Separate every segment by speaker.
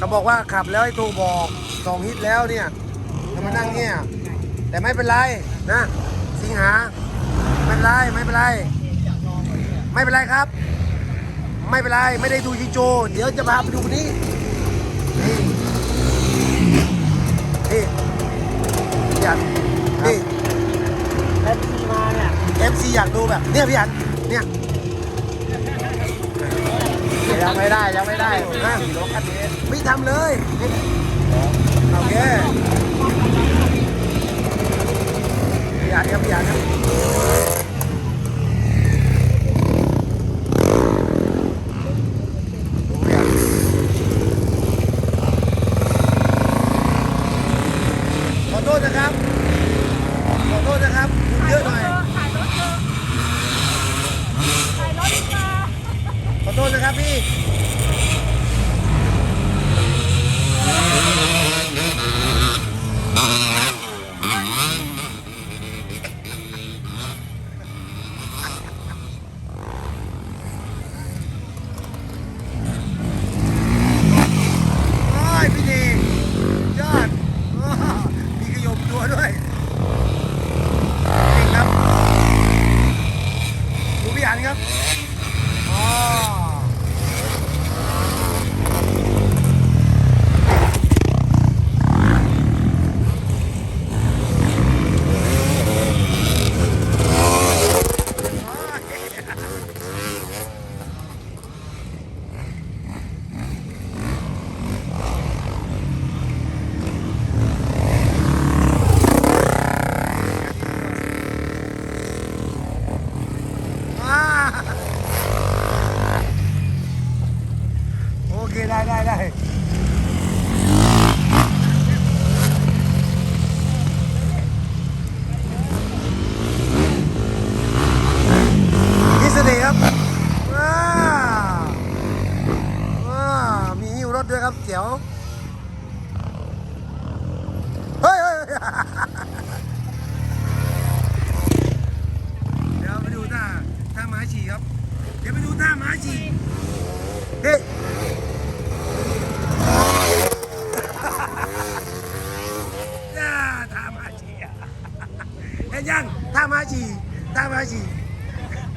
Speaker 1: เขาบอกว่าขับแล้วให้โทรบอกสองฮิตแล้วเนี่ยจะมานั่งเนี่ย แต่ไม่เป็นไรนะ สิงหา ไม่เป็นไรไม่เป็นไร ไม่เป็นไรครับ ไม่เป็นไรไม่ได้ดูชิงโจ เดี๋ยวจะพาไปดูคนนี้นี่นี่อยากนี่
Speaker 2: เอฟซีมาเนี่ย
Speaker 1: FC อยากดูแบบเนี่ยพี่อันเนี่ย
Speaker 2: ยังไม่ได้ยังไม่ได้
Speaker 1: นะ
Speaker 2: รถคันนี้
Speaker 1: ไม่ทำเลยโอเคพี่อันครับพี่อันครับขอโทษนะครับ ขอโทษนะครับคุณเยอะหน่อย
Speaker 3: ถ่ายรถเถอะถ่ายรถดีกว่า
Speaker 1: ขอโทษ นะครับพี่ โอ้ยพี่ดียอดอ้อมีขยมตัวด้วยเก่งครับ ดูพี่อันครับ อ๋ออ่าโอ เคได้ได้ได้พิเศษครับว้าวว้าวมีหิ้วรถด้วยครับเจ๋วเฮ้ยเฮ้ยเฮ้ยเดี๋ยวไปดูท่าท่าม้าฉี่ครับ เดี๋ยวไปดูท่าม้าฉี่เฮ้ย ย่าท่าม้าฉี่อะเห็นยังท่าม้าฉี่ท่าม้าฉี่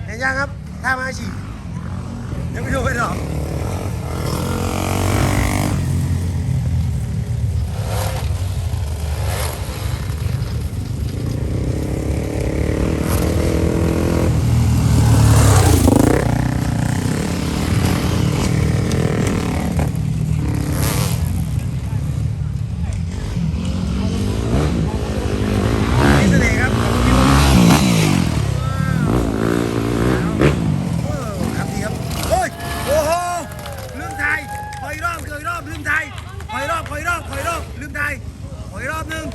Speaker 1: เห็น ยังครับ ถ้ามาฉีดยวไปดูไปหรอกพิเศษครับว้าวเออครับดีครับโอ้ยโอ้โหลืมไทย ขออีกรอบลืมไทยขออีกรอบขออีกรอบขออีกรอบลืมไทยขออีกรอบหนึ่ง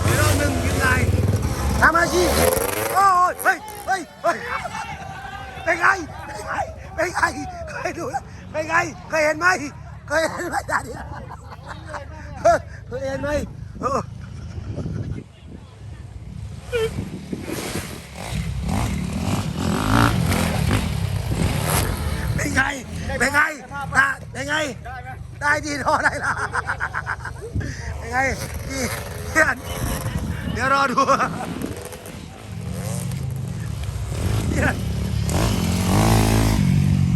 Speaker 1: ขออีกรอบหนึ่งลืมไทยทำอาชีพโอ้ยเฮ้ยเฮ้ยเฮ้ยเป็นไงเป็นไงเป็นไงเคยดูเป็นไงเคยเห็นไหมเคยเห็นไหมตาเนี่ยเออเคยเห็นไหมเออเป็นไงเป็นไงตาเป็นไง ได้ดีรอได้ละเป็นไงดีเพื่อนเดี๋ยวรอดูเพื่อน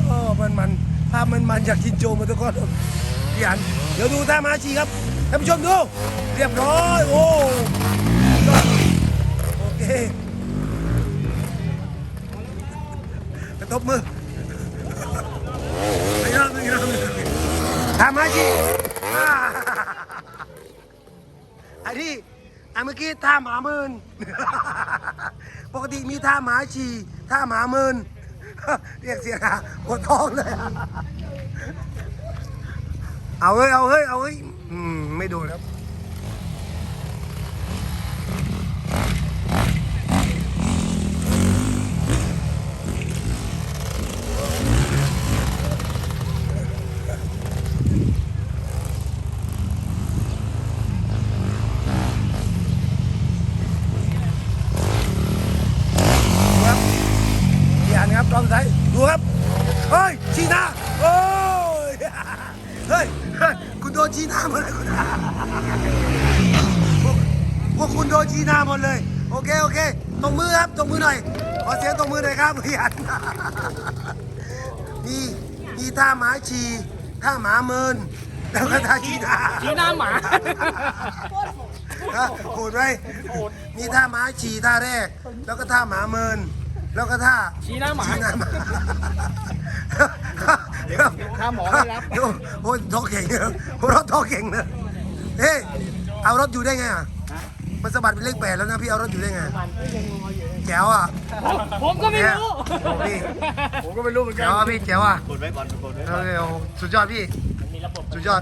Speaker 1: โอ้มันมันภาพมันมันจากชินโจมาทุกคนพี่อนเดี๋ยวดูท่ามาชีครับท่านผู้ชมดู เรียบร้อยโอ้โอเคกระตบมือ อีกรอบหนึ่งอีกรอบหนึ่ง ทำมาจีอันนี้อันเมื่อกี้ท่าหมาเมินปกติมีท่าหมาฉี่ท่าหมาเมินเรียกเสียงอะปวดท้องเลย เอาเฮ้ย เอาเฮ้ย เอาเฮ้ยอืมไม่โดนครับพี่อันครับกล้องซ้ายดูครับ เฮ้ยชีหน้าโอ้ยเฮ้ยเฮ้ยคุณโดนชีชี้หน้าหมดเลยคุณอาพวกพวกคุณโดนชี้หน้าหมดเลย โอเคโอเคตรงมือครับตรงมือหน่อยขอเสียงตรงมือหน่อยครับพี่อันมีมีท่าหมาฉี่ท่าหมาเมินแล้วก็ท่าชี้หน้า
Speaker 3: ชี้หน้าหมา
Speaker 1: ฮะโหดไหมมีท่าหมาฉี่ท่าแรก แล้วก็ท่าหมาเมิน แล้วก็ท่า
Speaker 3: ชี้หน้าหมา
Speaker 1: ชี้หน้าหมา
Speaker 3: ถ้าหมอไม่รับ
Speaker 1: โอ้โหท้อเก่งเนอะโหรถท้อเก่งเนอะเฮ้ยเอารถอยู่ได้ไงอะมันสะบัดเป็นเลขแปดแล้วนะพี่เอารถอยู่ได้ไงแจ๋วอะ
Speaker 3: ผมก็ไม่รู้
Speaker 1: โอ้พี่
Speaker 3: ผมก็ไม่รู้เหมือนกั
Speaker 1: แจ๋
Speaker 3: น
Speaker 1: วอะพี่แจ๋วอะ
Speaker 2: กดไว้ก่อนกดไว้
Speaker 1: โอเคโอ้สุดยอดพี่สุดยอด